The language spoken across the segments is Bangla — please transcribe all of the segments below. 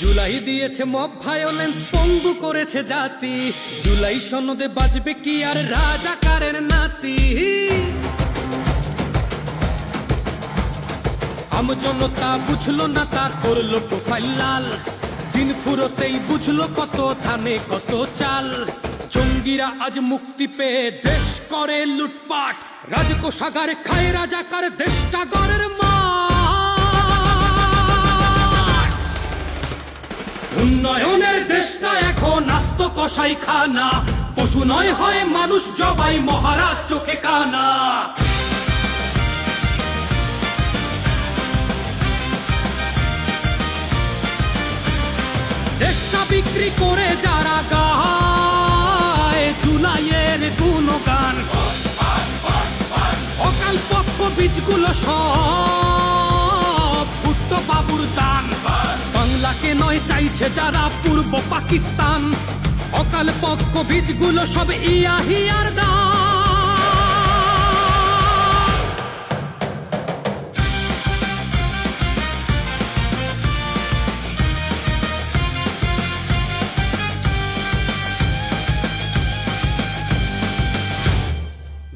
জুলাই দিয়েছে মব ভায়োলেন্স পঙ্গু করেছে জাতি। জুলাই সনদে বাজবে কি আর রাজাকারের নাতি? আম জনতা বুঝলো না তা করল প্রোফাইল লাল। দিন ফুরোতেই বুঝলো কত ধানে কত চাল। জঙ্গিরা আজ মুক্তি পেয়ে দেশ করে লুটপাট। রাজকোষাগার খায় রাজাকার, দেশটা গড়ের মাঠ। উন্নয়নের দেশটা এখন আস্ত কষাই খানা। পশু নয় হয় মানুষ, জবাই মহারাজ চোখে কানা। দেশটা বিক্রি করে যারা গায়, জুলাইয়ের গুণগান। অকাল পক্ষ বীজগুলো সব বাংলাকে নয়, চাইছে যারা পূর্ব পাকিস্তান। অকাল পক্ষ বীজগুলো সব ইয়া হিয়ার দান।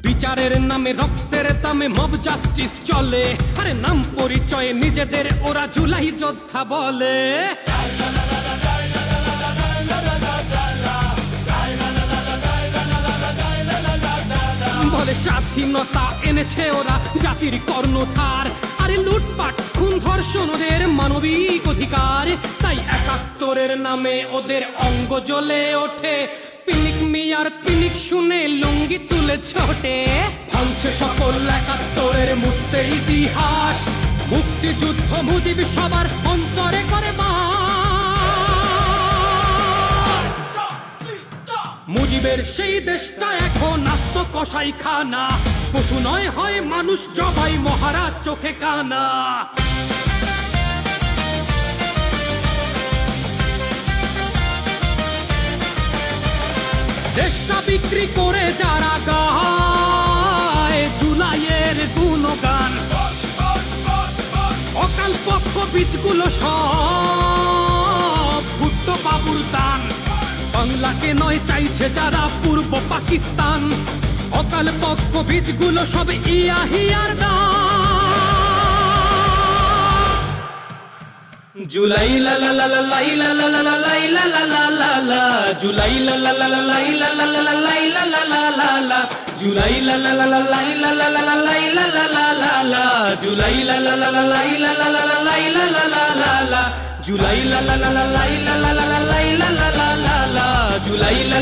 বিচারের নামে, রক্তের দামে মব জাস্টিস চলে। আরে নাম পরিচয়ে নিজেদের, ওরা জুলাই যোদ্ধা বলে। স্বাধীনতা এনেছে ওরা, জাতির কর্ণধার। আরে লুটপাট, খুন, ধর্ষণ ওদের মানবিক অধিকার। তাই একাত্তরের নামে ওদের অঙ্গ জ্বলে ওঠে। পিনিক মিয়ার পিনিক শুনে লুঙ্গি তুলে ছোটে ভাঙছে সকল একাত্তরের মুস্তে ইতিহাস। মুক্তিযুদ্ধ মুজিব সবার অন্তরে করে বাস। মুজিবের সেই দেশটা এখন আস্ত কষাই খানা পশু নয় হয় মানুষ, জবাই মহারাজ চোখে কানা। দেশটা বিক্রি করে যারা গায়, জুলাইয়ের গুণগান। অকাল পক্ষ বীজগুলো সব বাংলাকে নয় চাইছে যারা পূর্ব পাকিস্তান অকাল পক্ষ বীজগুলো সব ইয়া হিয়ার দান জুলাই লা লা লা লা লাই লা লা লা লা লাই লা লা লা লা লা জুলাই জুলাই জুলাই জুলাই লা